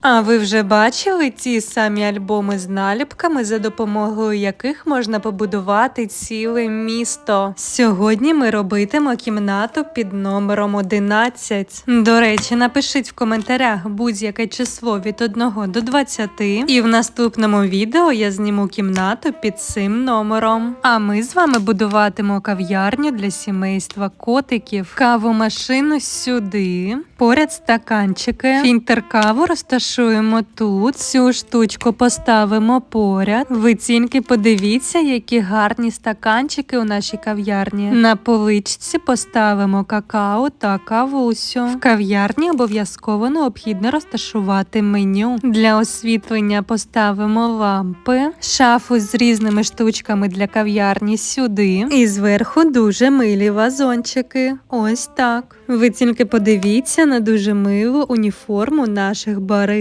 А ви вже бачили ті самі альбоми з наліпками, за допомогою яких можна побудувати ціле місто? Сьогодні ми робитимо кімнату під номером 11. До речі, напишіть в коментарях будь-яке число від 1 до 20, і в наступному відео я зніму кімнату під цим номером. А ми з вами будуватимо кав'ярню для сімейства котиків, кавомашину сюди, поряд стаканчики, фільтр каву розташуємо тут. Цю штучку поставимо поряд. Ви тільки подивіться, які гарні стаканчики у нашій кав'ярні. На поличці поставимо какао та кавусю. В кав'ярні обов'язково необхідно розташувати меню. Для освітлення поставимо лампи, шафу з різними штучками для кав'ярні сюди. І зверху дуже милі вазончики. Ось так. Ви тільки подивіться на дуже милу уніформу наших баристів.